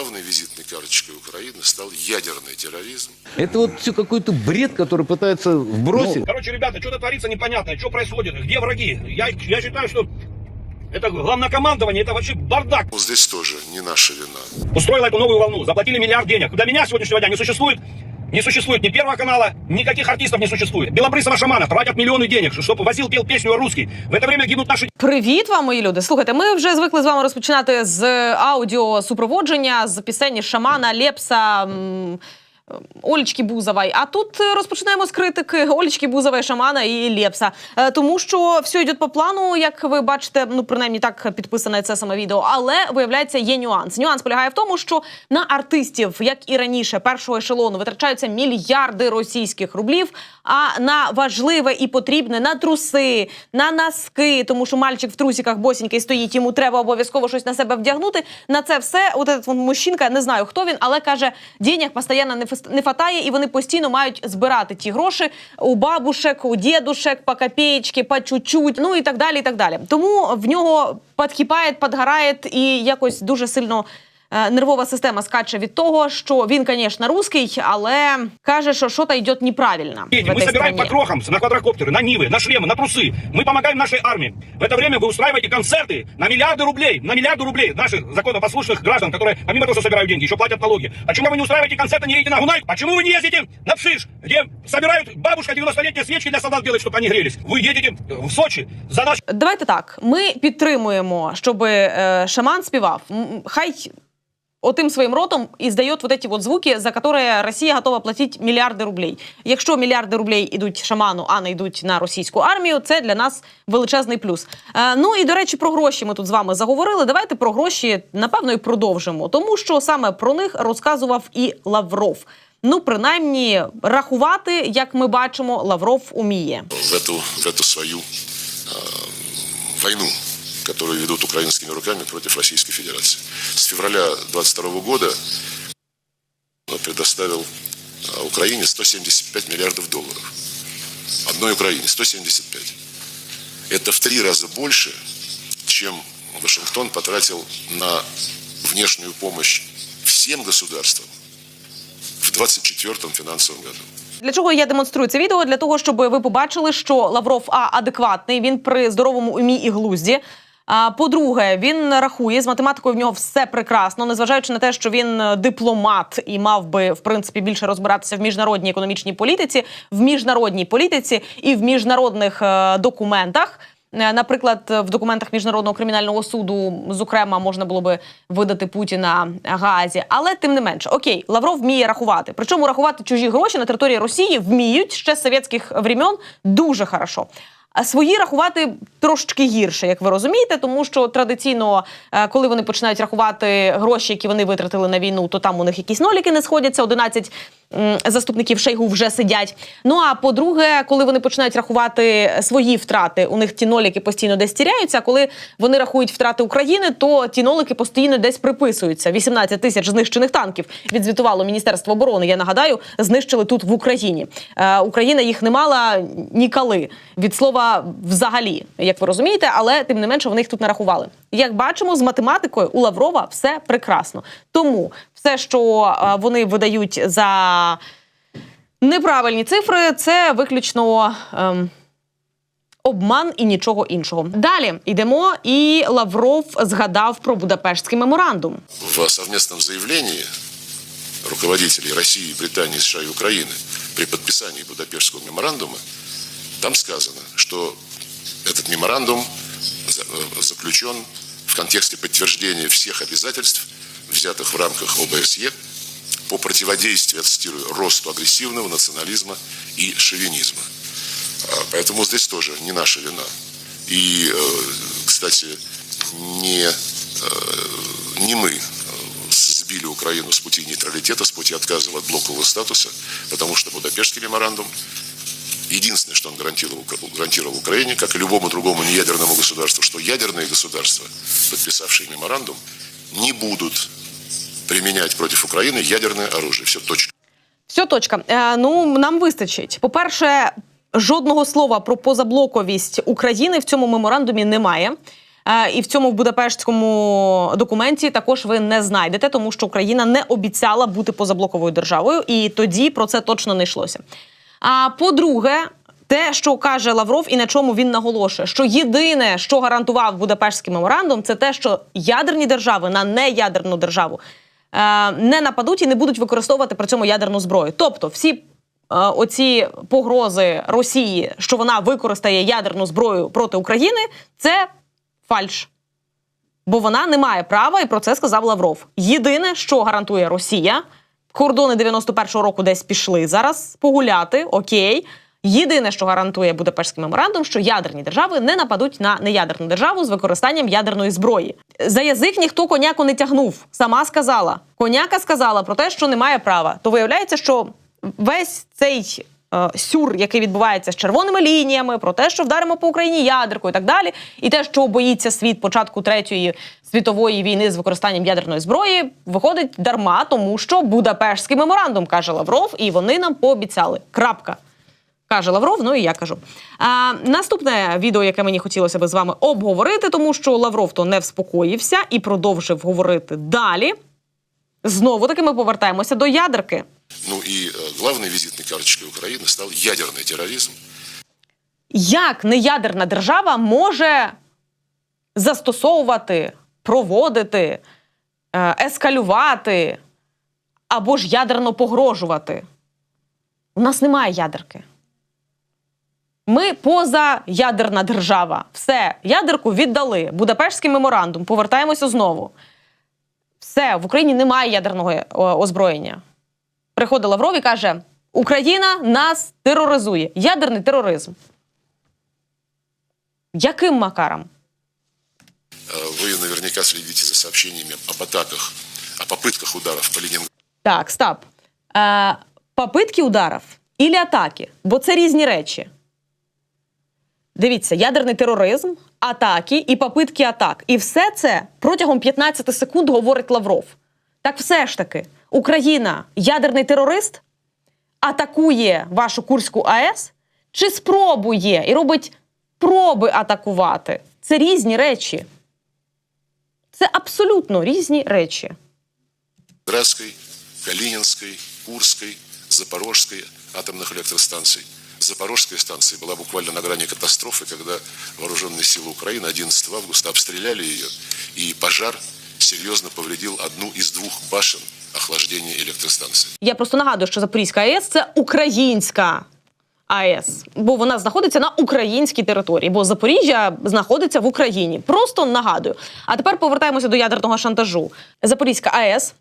главной визитной карточкой Украины стал ядерный терроризм. Это вот все какой-то бред, который пытаются вбросить. Короче, ребята, что-то творится непонятное, что происходит, где враги. Я, я считаю, что это главнокомандование, это вообще бардак. Ну, Здесь тоже не наша вина. Устроила эту новую волну, заплатили миллиард денег. До меня сегодняшнего дня не существует не существует ни Первого канала, никаких артистов не существует. Белобрысова шамана платят миллионы денег, чтобы возил, пел песню русский. В это время гибнут наши Привіт вам, мої люди. Слухайте, ми вже звикли з вами розпочинати з аудіо супроводження з пісені Шамана, Лепса. м, Олічки Бузової. А тут е, розпочинаємо з критики Олічки Бузової, Шамана і Лепса. Е, Тому що все йде по плану, як ви бачите, ну принаймні так підписане це саме відео. Але виявляється, є нюанс. Нюанс полягає в тому, що на артистів, як і раніше, першого ешелону витрачаються мільярди російських рублів. А на важливе і потрібне на труси, на носки, тому що мальчик в трусиках босінький стоїть, йому треба обов'язково щось на себе вдягнути. На це все, от этот мужчинка, не знаю хто він, але каже, денег постійно не не фатає, і вони постійно мають збирати ті гроші у бабушек, у дідушек, по копеечки, по чуть-чуть, ну і так далі. і так далі. Тому в нього підкипає, підгорає і якось дуже сильно. е, Нервова система скаче від того, що він, звісно, русський, але каже, що щось йде неправильно. дети. в Мы этой собираем по стране. крохам на квадрокоптеры, на Нивы, на шлемы, на трусы. Мы помогаем нашей армии. В это время вы устраиваете концерты на миллиарды рублей, на миллиарды рублей наших законопослушных граждан, которые помимо того, что собирают деньги, еще платят налоги. Почему вы не устраиваете концерты, не едете на Гунай? Почему вы не ездите на Пшиш, где собирают бабушка 90-летние свечки для солдат делать, чтобы они грелись? Вы едете в Сочи за наш Давайте так. Ми підтримуємо, щоб е, шаман співав. М, Хай отим своїм ротом і здає вот эти вот звуки, за які Росія готова платити мільярди рублей. Якщо мільярди рублей йдуть шаману, а не йдуть на російську армію, це для нас величезний плюс. Е, ну і до речі, про гроші ми тут з вами заговорили. Давайте про гроші напевно і продовжимо, тому що саме про них розказував і Лавров. Ну, принаймні, рахувати, як ми бачимо, Лавров уміє. В эту, в эту свою э, войну, которую ведут украинскими руками против Российской Федерации. С февраля 22 года предоставил Украине 175 миллиардов долларов. Одной Украине 175. Это в три раза больше, чем Вашингтон потратил на внешнюю помощь всем государствам в 24 финансовом году. Для чого я демонструю це відео? Для того, щоб ви побачили, що Лавров а адекватний, він при здоровому умі і глузді. По-друге, він рахує з математикою. В нього все прекрасно, незважаючи на те, що він е, дипломат і мав би в принципі більше розбиратися в міжнародній економічній політиці, в міжнародній політиці і в міжнародних е, документах. Е, Наприклад, в документах міжнародного кримінального суду, зокрема, можна було би видати Путіна Гаазі. Але тим не менше, окей, Лавров вміє рахувати. Причому рахувати чужі гроші на території Росії вміють ще з совєтських времен дуже хорошо. А свої рахувати трошечки гірше, як ви розумієте, тому що традиційно, е, коли вони починають рахувати гроші, які вони витратили на війну, то там у них якісь ноліки не сходяться. 11 м, заступників Шейгу вже сидять. Ну а по-друге, коли вони починають рахувати свої втрати, у них ті ноліки постійно десь тіряються. А коли вони рахують втрати України, то ті нолики постійно десь приписуються. 18 тисяч знищених танків відзвітувало Міністерство оборони. Я нагадаю, знищили тут в Україні. Е, Україна їх не мала ніколи від слова взагалі, як ви розумієте, але тим не менше вони їх тут нарахували. Як бачимо, з математикою у Лаврова все прекрасно. Тому все, що е, вони видають за неправильні цифри, це виключно. ем, Обман і нічого іншого. Далі йдемо, і Лавров згадав про Будапештський меморандум. в совместном заявлении руководителей России, Британии, США и Украины при подписании Будапештского меморандума, там сказано, что этот меморандум за- э, заключен в контексте подтверждения всех обязательств, взятых в рамках ОБСЕ, по противодействию, я цитирую, росту агрессивного национализма и шовинизма. А, Поэтому здесь тоже не наша вина. И, э, кстати, не, э, не мы э, сбили Украину с пути нейтралитета, с пути отказа от блокового статуса, потому что Будапештский меморандум единственное, что он гарантировал, гарантировал Украине, как и любому другому неядерному государству, что ядерные государства, подписавшие меморандум, не будут применять против Украины ядерное оружие. Все, точка. Все, точка. Е, ну нам вистачить. По-перше, жодного слова про позаблоковість України в цьому меморандумі немає. Е, І в цьому Будапештському документі також ви не знайдете, тому що Україна не обіцяла бути позаблоковою державою, і тоді про це точно не йшлося. А по-друге, те, що каже Лавров, і на чому він наголошує, що єдине, що гарантував Будапештський меморандум, це те, що ядерні держави на неядерну державу не нападуть і не будуть використовувати при цьому ядерну зброю. Тобто, всі е, оці погрози Росії, що вона використає ядерну зброю проти України, це фальш. Бо вона не має права, і про це сказав Лавров. Єдине, що гарантує Росія, кордони 91-го року десь пішли зараз погуляти. Окей. Єдине, що гарантує Будапештський меморандум, що ядерні держави не нападуть на неядерну державу з використанням ядерної зброї. За язик ніхто коняку не тягнув. Сама сказала. Коняка сказала про те, що немає права. То виявляється, що весь цей е, сюр, який відбувається з червоними лініями, про те, що вдаримо по Україні ядеркою і так далі, і те, що боїться світ початку третьої світової війни з використанням ядерної зброї, виходить дарма, тому що Будапештський меморандум каже Лавров, і вони нам пообіцяли. Крапка Каже Лавров, ну і я кажу. А, наступне відео, яке мені хотілося би з вами обговорити, тому що Лавров то не вспокоївся і продовжив говорити далі. Знову таки ми повертаємося до ядерки. Ну и э, главной визитной карточкой Украины стал ядерный терроризм. Як неядерна держава може застосовувати, проводити, е, ескалювати або ж ядерно погрожувати? У нас немає ядерки. Ми позаядерна держава. Все, ядерку віддали. Будапештський меморандум. Повертаємося знову. Все, в Україні немає ядерного е, озброєння. Приходить Лавров і каже: Україна нас тероризує. Ядерний тероризм. Яким макаром? Э, Вы наверняка следите за сообщениями об атаках, о попытках ударов по Ленинграду. Так, стоп. Е, попитки ударів і атаки, бо це різні речі. Дивіться, ядерний тероризм, атаки і попитки атак. І все це протягом 15 секунд говорить Лавров. Так все ж таки, Україна ядерний терорист атакує вашу Курську АЕС чи спробує і робить проби атакувати. Це різні речі. Це абсолютно різні речі. Ленинградской, Калининской, Курской, Запорожской атомных электростанций. Запорожская станция была буквально на грани катастрофы, когда вооруженные силы Украины 11 августа обстреляли ее, и пожар серьезно повредил одну из двух башен охлаждения электростанции. Я просто нагадую, що Запорізька АЕС це українська АЕС, бо вона знаходиться на українській території, бо Запоріжжя знаходиться в Україні. Просто нагадую. А тепер повертаємося до ядерного шантажу. Запорізька АЕС.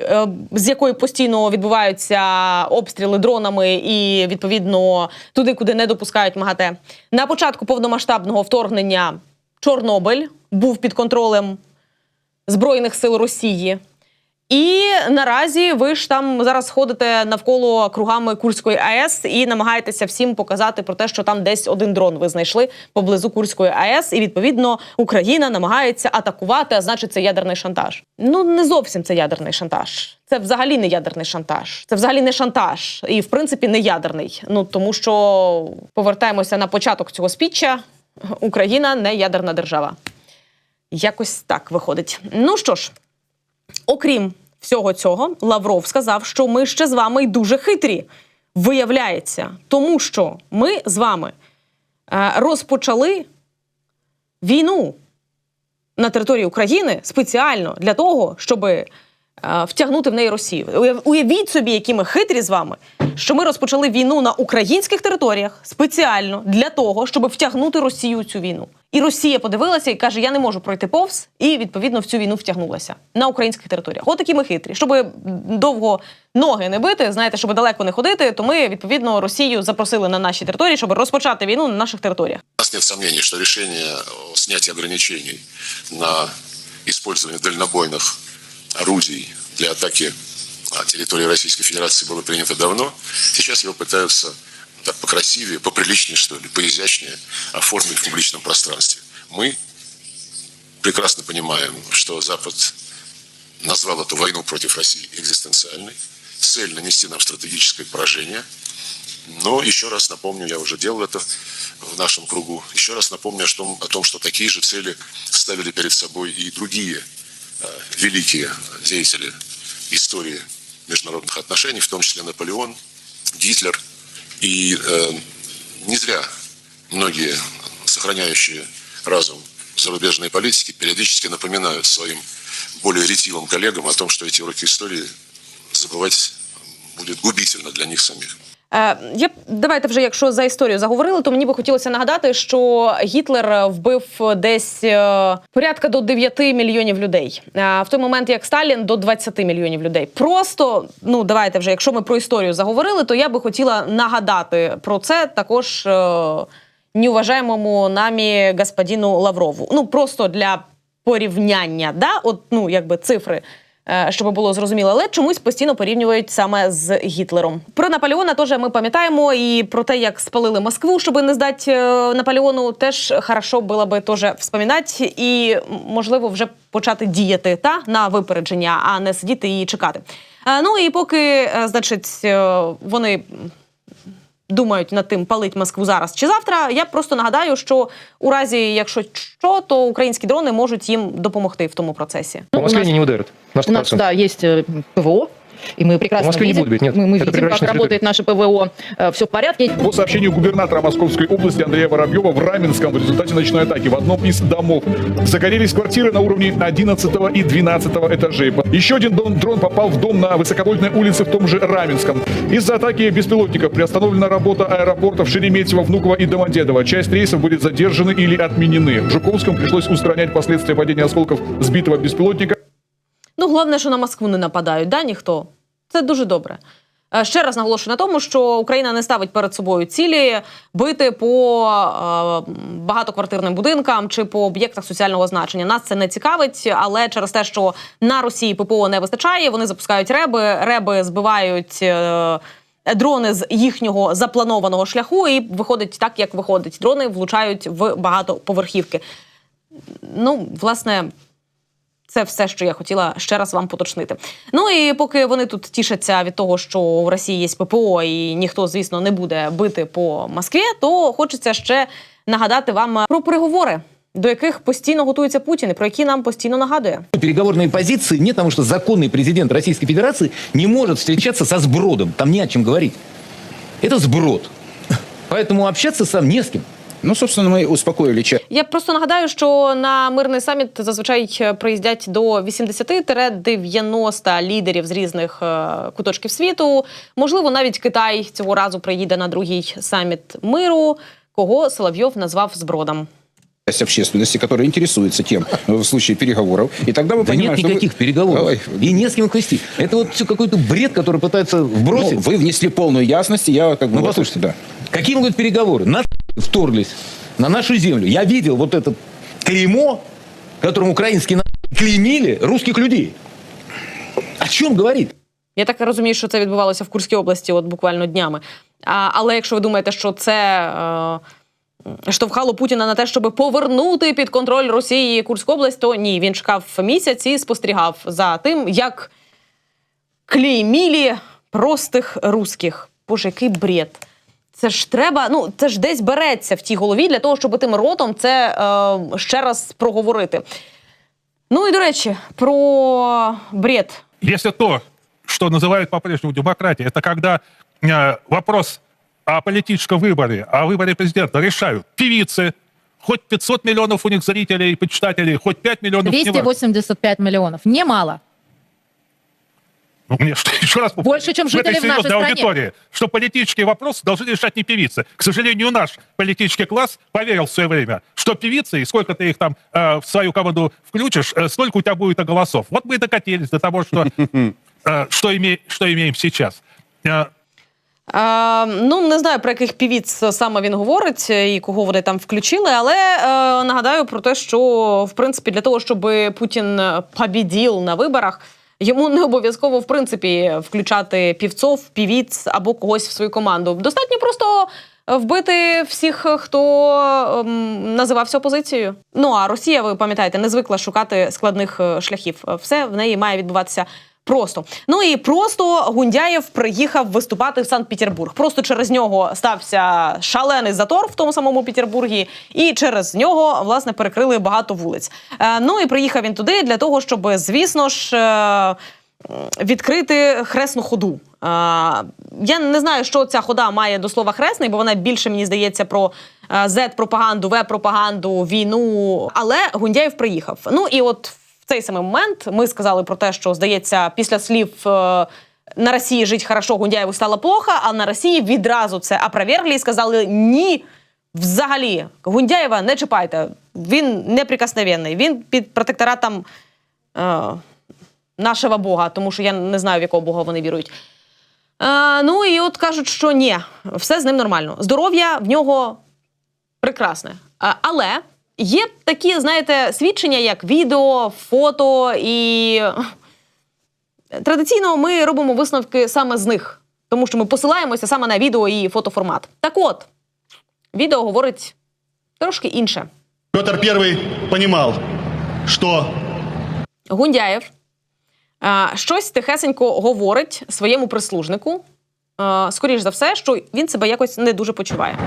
е, З якої постійно відбуваються обстріли дронами і відповідно туди, куди не допускають МАГАТЕ. На початку повномасштабного вторгнення Чорнобиль був під контролем Збройних сил Росії. І наразі ви ж там зараз ходите навколо кругами Курської АЕС і намагаєтеся всім показати про те, що там десь один дрон ви знайшли поблизу Курської АЕС, і відповідно Україна намагається атакувати, а значить, це ядерний шантаж. Ну не зовсім це ядерний шантаж. Це взагалі не ядерний шантаж. Це взагалі не шантаж, і в принципі не ядерний. Ну тому що повертаємося на початок цього спіччя. Україна не ядерна держава. Якось так виходить. Ну що ж, окрім всього цього, Лавров сказав, що ми ще з вами й дуже хитрі. Виявляється, тому що ми з вами е, розпочали війну на території України спеціально для того, щоб е, втягнути в неї Росію. Уявіть собі, які ми хитрі з вами, що ми розпочали війну на українських територіях спеціально для того, щоб втягнути Росію у цю війну. І Росія подивилася і каже: Я не можу пройти повз, і відповідно в цю війну втягнулася на українських територіях. От такі ми хитрі. Щоб довго ноги не бити, знаєте, щоб далеко не ходити, то ми відповідно Росію запросили на наші території, щоб розпочати війну на наших територіях. У нас нет сомнений, что решение о ограничений на использование дальнобойных орудий для атаки территории Российской Федерации было принято давно. Сейчас его пытаются так покрасивее, поприличнее, что ли, поизящнее оформить в публичном пространстве. Мы прекрасно понимаем, что Запад назвал эту войну против России экзистенциальной. Цель нанести нам стратегическое поражение. Но еще раз напомню, я уже делал это в нашем кругу, еще раз напомню о том, о том что такие же цели ставили перед собой и другие великие деятели истории международных отношений, в том числе Наполеон, Гитлер. И э, не зря многие сохраняющие разум зарубежные политики периодически напоминают своим более ретивым коллегам о том, что эти уроки истории забывать будет губительно для них самих. Е, я давайте вже, якщо за історію заговорили, то мені би хотілося нагадати, що Гітлер вбив десь е, порядка до 9 мільйонів людей. Е, в той момент, як Сталін, до 20 мільйонів людей. Просто ну давайте вже, якщо ми про історію заговорили, то я би хотіла нагадати про це також неуважаємому намі господину Лаврову. Ну просто для порівняння, да, от ну якби цифри. Е, Щоб було зрозуміло, але чомусь постійно порівнюють саме з Гітлером. Про Наполеона теж ми пам'ятаємо, і про те, як спалили Москву, щоб не здати е, Наполеону, теж хорошо було би теж вспоминати і можливо вже почати діяти та на випередження, а не сидіти і чекати. Е, Ну і поки, значить, вони думають над тим, палить Москву зараз чи завтра. Я просто нагадаю, що у разі, якщо що, то українські дрони можуть їм допомогти в тому процесі. По Ну, у нас- не ударят. На У нас, да, есть ПВО, и мы прекрасно В Москве не видим, будет, нет. мы, мы Это видим, как приграничная работает наше ПВО. все в порядке. По сообщению губернатора Московской области Андрея Воробьева, в Раменском в результате ночной атаки в одном из домов загорелись квартиры на уровне 11 и 12 этажей. Еще один дрон попал в дом на высоковольтной улице в том же Раменском. Из-за атаки беспилотников приостановлена работа аэропортов Шереметьево, Внуково и Домодедово. Часть рейсов будет задержаны или отменены. В Жуковском пришлось устранять последствия падения осколков сбитого беспилотника. Ну, головне, що на Москву не нападають, да, ніхто. Це дуже добре. Е, Ще раз наголошую на тому, що Україна не ставить перед собою цілі бити по е, багатоквартирним будинкам чи по об'єктах соціального значення. Нас це не цікавить, але через те, що на Росії ППО не вистачає, вони запускають реби, реби збивають. Е, Дрони з їхнього запланованого шляху, і виходить так, як виходить. Дрони влучають в багатоповерхівки. Ну, власне, це все, що я хотіла ще раз вам поточнити. Ну і поки вони тут тішаться від того, що у Росії є ППО, і ніхто, звісно, не буде бити по Москві, то хочеться ще нагадати вам про переговори, до яких постійно готується Путін, і про які нам постійно нагадує. Переговорной позиции нет, потому что законный президент Российской Федерации не может встречаться со сбродом. Там не о чем говорить. Это сброд. Поэтому общаться сам не с кем. Ну, собственно, мы успокоили чат. Я просто нагадаю, що на мирний саміт зазвичай приїздять до 80-90 лідерів з різних е, куточків світу. Можливо, навіть Китай цього разу приїде на другий саміт миру, кого Соловйов назвав збродом. часть общественности, которая интересуется тем э, в случае переговоров. И тогда мы Да понимаем, нет что вы- никаких переговоров. Ой, И не с кем их вести. Это вот все какой-то бред, который пытается ну, вбросить. вы внесли полную ясность, и я как бы... Ну, вот- послушайте, да. Какие могут быть переговоры? На вторглись на нашу землю. Я видел вот это клеймо, которым украинские на- клеймили русских людей. О чем говорит? Я так розумію, що це відбувалося в Курській області, от буквально днями. А, але якщо ви думаєте, що це е, штовхало Путіна на те, щоб повернути під контроль Росії Курську область, то ні, він чекав місяць і спостерігав за тим, як клеймілі простих русських. Боже, який бред. Це ж треба, ну це ж десь береться в тій голові для того, щоб тим ротом це е, ще раз проговорити. Ну і до речі, про бред Если то, что называют по-прежнему демократией, это когда э, вопрос о политическом выборе, о выборе президента решают певицы, хоть 500 миллионов у них зрителей и почитателей, хоть 5 миллионов... не важно. 285 миллионов. Немало. Ну, мне что, еще раз повторю, Больше, чем в этой жители в нашей серьезной стране. аудитории, что политические вопросы должны решать не певицы. К сожалению, наш политический класс поверил в свое время, что певицы, и сколько ты их там э, в свою команду включишь, э, столько у тебя будет голосов. Вот мы и докатились до того, что, э, что, име- что имеем сейчас. Э, Е, ну, не знаю, про яких півіц саме він говорить і кого вони там включили, але е, нагадаю про те, що в принципі для того, щоб Путін побіділ на виборах, йому не обов'язково в принципі включати півцов, півіц або когось в свою команду. Достатньо просто. Вбити всіх, хто ем, називався опозицією. Ну а Росія, ви пам'ятаєте, не звикла шукати складних е, шляхів. Все в неї має відбуватися Просто ну і просто Гундяєв приїхав виступати в Санкт-Петербург. Просто через нього стався шалений затор в тому самому Петербургі, і через нього власне перекрили багато вулиць. Е, ну і приїхав він туди для того, щоб, звісно ж. Е, Відкрити хресну ходу. Е, я не знаю, що ця хода має до слова хресний, бо вона більше мені здається про е, Z-пропаганду, В-пропаганду, війну. Але Гундяєв приїхав. Ну і от в цей самий момент ми сказали про те, що здається, після слів е, на Росії жить хорошо, Гундяєву стало плохо, а на Росії відразу це опровергли і сказали ні. Взагалі, Гундяєва не чіпайте. Він неприкосновенний. Він під протекторатом е, нашого Бога, тому що я не знаю, в якого Бога вони вірують. Е, ну і от кажуть, що ні, все з ним нормально. Здоров'я в нього прекрасне. А, але є такі, знаєте, свідчення, як відео, фото, і традиційно ми робимо висновки саме з них, тому що ми посилаємося саме на відео і фотоформат. Так от, відео говорить трошки інше. Петр I понимал, что Гундяєв е, щось тихесенько говорить своєму прислужнику. Е, скоріш за все, що він себе якось не дуже почуває.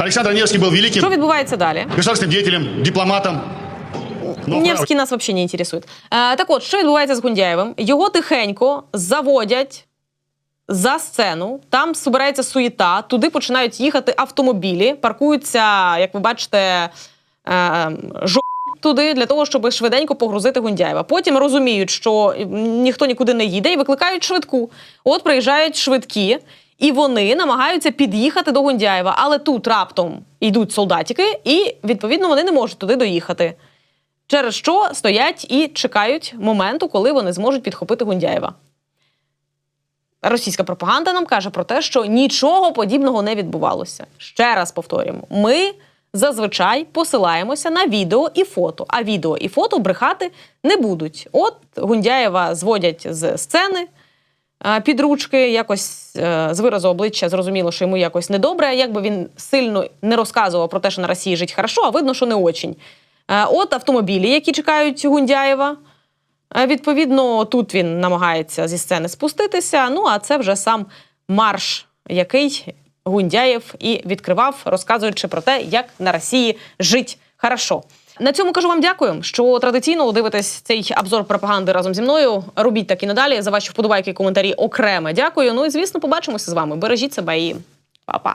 Александр Невский был великим Що відбувається далі? государственным деятелем, дипломатом. но Невський нас взагалі не інтересує. Е, так от, що відбувається з Гундяєвим? Його тихенько заводять за сцену, там збирається суєта, туди починають їхати автомобілі, паркуються, як ви бачите, е, жо туди для того, щоб швиденько погрузити Гундяєва. Потім розуміють, що ніхто нікуди не їде, і викликають швидку. От приїжджають швидкі, і вони намагаються під'їхати до Гундяєва. Але тут раптом йдуть солдатики, і відповідно вони не можуть туди доїхати. Через що стоять і чекають моменту, коли вони зможуть підхопити Гундяєва. Російська пропаганда нам каже про те, що нічого подібного не відбувалося. Ще раз повторюємо: ми зазвичай посилаємося на відео і фото, а відео і фото брехати не будуть. От Гундяєва зводять з сцени під ручки, якось е, з виразу обличчя зрозуміло, що йому якось недобре. Якби він сильно не розказував про те, що на Росії жить хорошо, а видно, що не очень. Е, От автомобілі, які чекають Гундяєва. Е, Відповідно, тут він намагається зі сцени спуститися. Ну а це вже сам марш, який Гундяєв і відкривав, розказуючи про те, як на Росії жить хорошо. На цьому кажу вам дякую, що традиційно дивитесь цей обзор пропаганди разом зі мною. Робіть так і надалі. За ваші вподобайки, і коментарі окремо. Дякую. Ну і звісно, побачимося з вами. Бережіть себе і па-па.